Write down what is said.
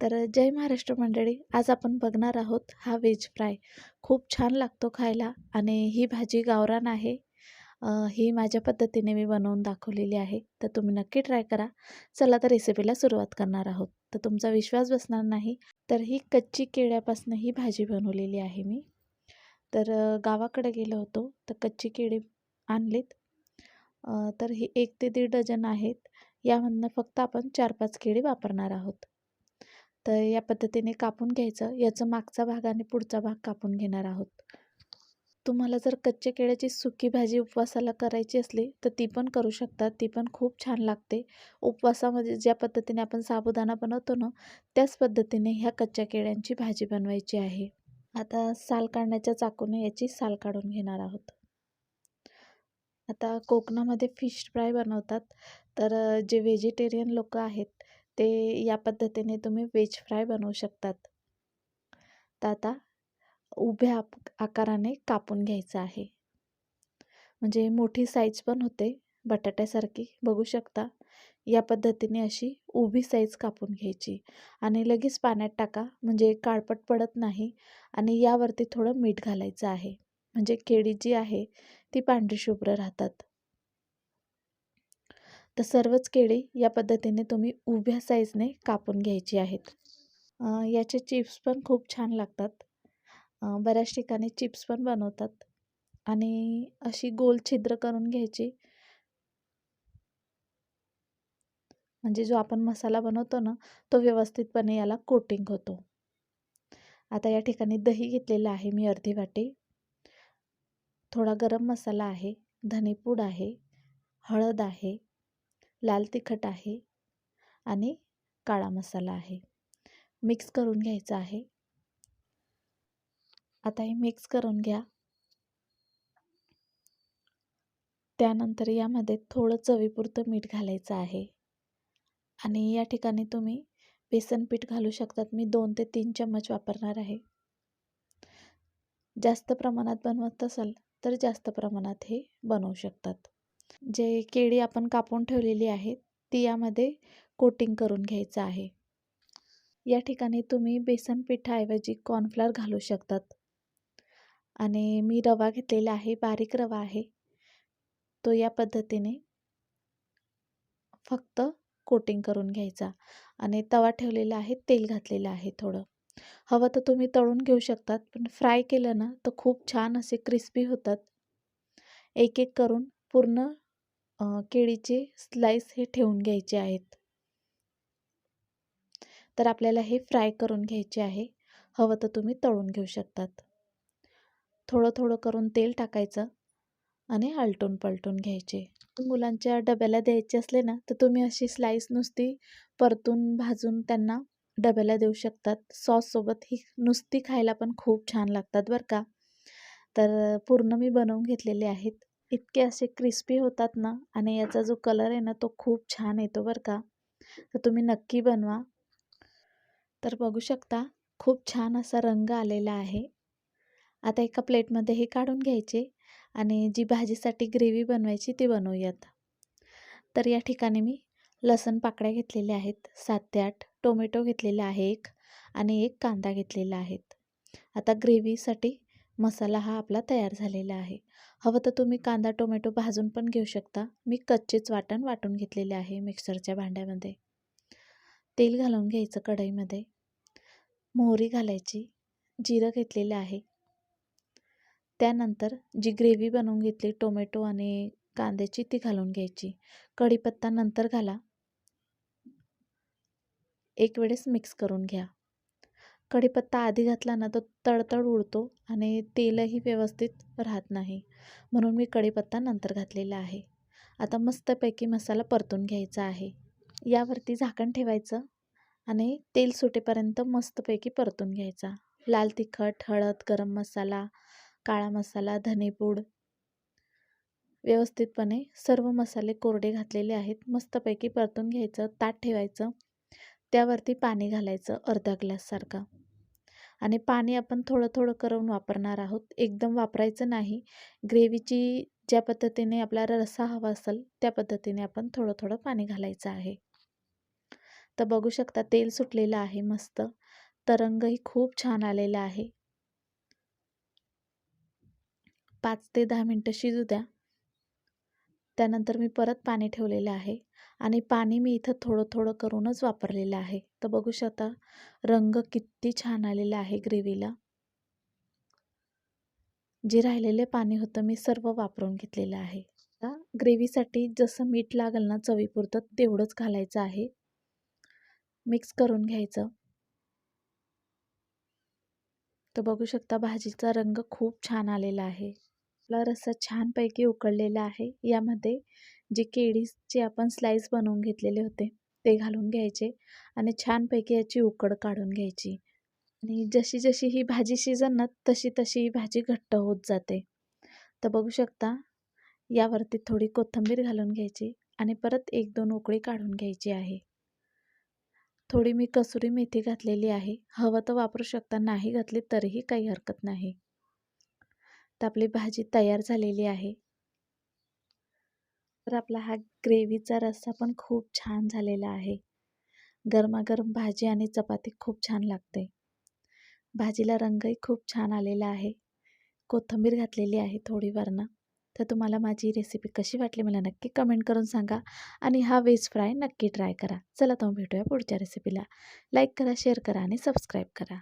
तर जय महाराष्ट्र मंडळी आज आपण बघणार आहोत हा व्हेज फ्राय खूप छान लागतो खायला आणि ही भाजी गावरान आहे. ही माझ्या पद्धतीने मी बनवून दाखवलेली आहे. तर तुम्ही नक्की ट्राय करा. चला तर रेसिपीला सुरुवात करणार आहोत. तर तुमचा विश्वास बसणार नाही. तर ही कच्ची केळ्यापासून ही भाजी बनवलेली आहे मी. तर गावाकडे गेलो होतो. तर कच्ची केळी आणलीत. तर ही एक ते दीड डझन आहेत. यामधनं फक्त आपण चार पाच केळी वापरणार आहोत. तर या पद्धतीने कापून घ्यायचं. याचं मागचा भाग आणि पुढचा भाग कापून घेणार आहोत. तुम्हाला जर कच्च्या केळ्याची सुकी भाजी उपवासाला करायची असली तर ती पण करू शकतात ती पण खूप छान लागते. उपवासामध्ये ज्या पद्धतीने आपण साबुदाणा बनवतो ना त्याच पद्धतीने ह्या कच्च्या केळ्यांची भाजी बनवायची आहे. आता साल काढण्याच्या चाकूने याची साल काढून घेणार आहोत. आता कोकणामध्ये फिश फ्राय बनवतात. तर जे व्हेजिटेरियन लोक आहेत ते या पद्धतीने तुम्ही वेज फ्राय बनवू शकतात. तर आता उभ्या आप- आकाराने कापून घ्यायचं आहे. म्हणजे मोठी साईज पण होते बटाट्यासारखी. बघू शकता या पद्धतीने अशी उभी साईज कापून घ्यायची. आणि लगेच पाण्यात टाका म्हणजे काळपट पडत नाही. आणि यावरती थोडं मीठ घालायचं आहे. म्हणजे केळी जी आहे ती पांढरी शुभ्र राहतात. तर सर्वच केळी या पद्धतीने तुम्ही उभ्या साईजने कापून घ्यायची आहेत. याचे चिप्स पण खूप छान लागतात. बऱ्याच ठिकाणी चिप्स पण बनवतात. आणि अशी गोल छिद्र करून घ्यायची. म्हणजे जो आपण मसाला बनवतो ना तो व्यवस्थितपणे याला कोटिंग होतो. आता या ठिकाणी दही घेतलेलं आहे मी अर्धी वाटी. थोडा गरम मसाला आहे धनेपूड आहे हळद आहे लाल तिखट आहे आणि काळा मसाला आहे. मिक्स करून घ्यायचं आहे. आता हे मिक्स करून घ्या. त्यानंतर यामध्ये थोडं चवीपुरतं मीठ घालायचं आहे. आणि या ठिकाणी तुम्ही बेसन पीठ घालू शकतात. मी दोन ते तीन चम्मच वापरणार आहे. जास्त प्रमाणात बनवत असाल तर जास्त प्रमाणात हे बनवू शकतात. जे केळी आपण कापून ठेवलेली आहे ती यामध्ये कोटिंग करून घ्यायचं आहे. या ठिकाणी तुम्ही बेसन पिठाऐवजी कॉर्नफ्लॉर घालू शकतात. आणि मी रवा घेतलेला आहे बारीक रवा आहे. तो या पद्धतीने फक्त कोटिंग करून घ्यायचा. आणि तवा ठेवलेला आहे तेल घातलेलं आहे थोडं. हवं तर तुम्ही तळून घेऊ शकतात पण फ्राय केलं ना तर खूप छान असे क्रिस्पी होतात. एक एक करून पूर्ण केळीचे स्लाइस हे ठेवून घ्यायचे आहेत. तर आपल्याला हे फ्राय करून घ्यायचे आहे. हवं तर तुम्ही तळून घेऊ शकतात. थोडं थोडं करून तेल टाकायचं आणि आलटून पलटून घ्यायचे. मुलांच्या डब्याला द्यायचे असले ना तर तुम्ही अशी स्लाइस नुसती परतून भाजून त्यांना डब्याला देऊ शकतात. सॉससोबत ही नुसती खायला पण खूप छान लागतात बरं का. तर पूर्ण मी बनवून घेतलेले आहेत. इतके असे क्रिस्पी होतात ना आणि याचा जो कलर आहे ना तो खूप छान येतो बरं का. तर तुम्ही नक्की बनवा. तर बघू शकता खूप छान असा रंग आलेला आहे. आता एका प्लेटमध्ये हे काढून घ्यायचे आणि जी भाजीसाठी ग्रेव्ही बनवायची ती बनवूयात. तर या ठिकाणी मी लसण पाकळ्या घेतलेल्या आहेत. सात ते आठ. टोमॅटो घेतलेला आहे एक आणि एक कांदा घेतलेला आहेत आता ग्रेव्हीसाठी मसाला हा आपला तयार झालेला आहे. हवं तर तुम्ही कांदा टोमॅटो भाजून पण घेऊ शकता. मी कच्चेच वाटण वाटून घेतलेले आहे मिक्सरच्या भांड्यामध्ये. तेल घालून घ्यायचं कढईमध्ये. मोहरी घालायची. जिरं घेतलेलं आहे. त्यानंतर जी ग्रेव्ही बनवून घेतली टोमॅटो आणि कांद्याची ती घालून घ्यायची. कढीपत्ता नंतर घाला. एक वेळेस मिक्स करून घ्या. कढीपत्ता आधी घातला ना तर तडतड उडतो आणि तेलही व्यवस्थित राहत नाही. म्हणून मी कढीपत्ता नंतर घातलेला आहे. आता मस्तपैकी मसाला परतून घ्यायचा आहे. यावरती झाकण ठेवायचं आणि तेल सुटेपर्यंत मस्तपैकी परतून घ्यायचा. लाल तिखट हळद गरम मसाला काळा मसाला धनेपूड. व्यवस्थितपणे सर्व मसाले कोरडे घातलेले आहेत. मस्तपैकी परतून घ्यायचं. ताट ठेवायचं. त्यावरती पाणी घालायचं अर्धा ग्लाससारखं आणि पाणी आपण थोडं थोडं करून वापरणार आहोत. एकदम वापरायचं नाही. ग्रेव्हीची ज्या पद्धतीने आपल्याला रस्सा हवा असेल त्या पद्धतीने आपण थोडं थोडं पाणी घालायचं आहे. तर बघू शकता तेल सुटलेलं आहे मस्त. तरंगही खूप छान आलेला आहे. पाच ते दहा मिनटं शिजू द्या. त्यानंतर मी परत पाणी ठेवलेलं आहे आणि पाणी मी इथं थोडं थोडं करूनच वापरलेलं आहे. तर बघू शकता रंग किती छान आलेला आहे ग्रेव्हीला. जे राहिलेले पाणी होतं मी सर्व वापरून घेतलेलं आहे. ग्रेव्हीसाठी जसं मीठ लागेल ना चवीपुरतं तेवढंच घालायचं आहे. मिक्स करून घ्यायचं. तर बघू शकता भाजीचा रंग खूप छान आलेला आहे. आपला रस्सा छानपैकी उकळलेला आहे. यामध्ये जे केळीचे आपण स्लाईस बनवून घेतलेले होते ते घालून घ्यायचे आणि छानपैकी याची उकड काढून घ्यायची. आणि जशी जशी ही भाजी शिजन ना तशी तशी ही भाजी घट्ट होत जाते. तर बघू शकता यावरती थोडी कोथिंबीर घालून घ्यायची आणि परत एक दोन उकळी काढून घ्यायची आहे. थोडी मी कसुरी मेथी घातलेली आहे. हवं तर वापरू शकता नाही घातली तरीही काही हरकत नाही. तर आपली भाजी तयार झालेली आहे. तर आपला हा ग्रेव्हीचा रस्सा पण खूप छान झालेला आहे. गरमागरम भाजी आणि चपाती खूप छान लागते. भाजीला रंगही खूप छान आलेला आहे. कोथिंबीर घातलेली आहे थोडी वरनं तर तुम्हाला माझी रेसिपी कशी वाटली मला नक्की कमेंट करून सांगा आणि हा वेज फ्राय नक्की ट्राय करा. चला तुम्ही भेटूया पुढच्या रेसिपीला लाईक करा शेअर करा आणि सबस्क्राईब करा.